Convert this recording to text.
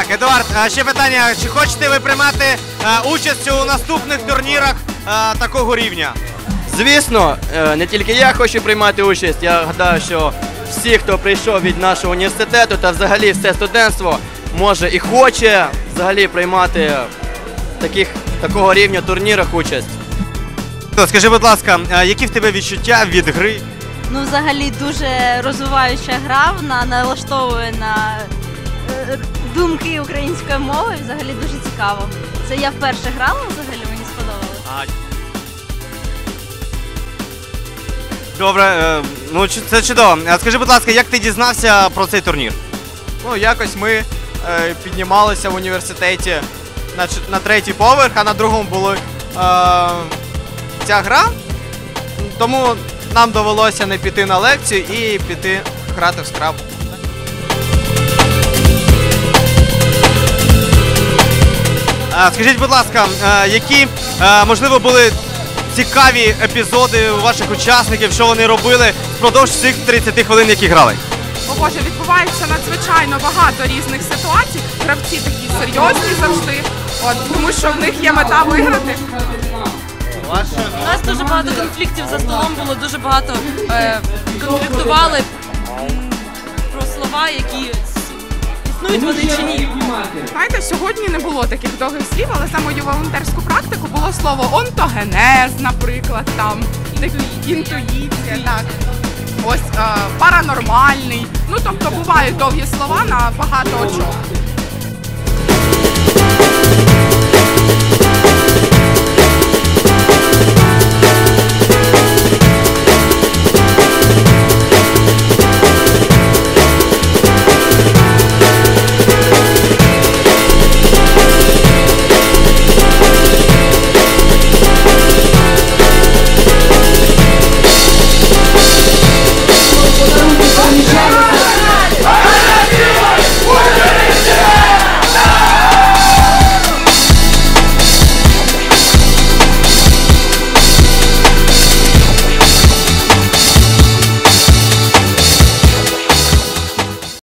Так, Едуард, ще питання: чи хочете ви приймати участь у наступних турнірах такого рівня? Звісно, е, не тільки я хочу приймати участь. Я гадаю, що всі, хто прийшов від нашого університету та взагалі все студентство, може і хоче взагалі приймати таких такого рівня турнірах участь. Скажи, будь ласка, які в тебе відчуття від гри? Ну, взагалі дуже розвиваюча гра, вона налаштовує на е, думки української мови. Взагалі дуже цікаво. Це я вперше грала, взагалі мені сподобалось. Добре, е, ну чу- це чудово. А Скажи, будь ласка, як ти дізнався про цей турнір? Ну, якось ми е, піднімалися в університеті на, ч- на третій поверх, а на другому була е, ця гра. Тому нам довелося не піти на лекцію і піти грати в скраб. Скажіть, будь ласка, е, які е, можливо були цікаві епізоди у ваших учасників, що вони робили впродовж цих 30 хвилин, які грали? О Боже, відбувається надзвичайно багато різних ситуацій. Гравці такі серйозні завжди. От тому що в них є мета виграти. У нас дуже багато конфліктів за столом було, дуже багато е, конфліктували існують вони чи ні. Знаєте, сьогодні не було таких довгих слів, але за мою волонтерську практику було слово онтогенез, наприклад, там інтуїція, так. Ось е, паранормальний. Ну тобто бувають довгі слова на багато чого.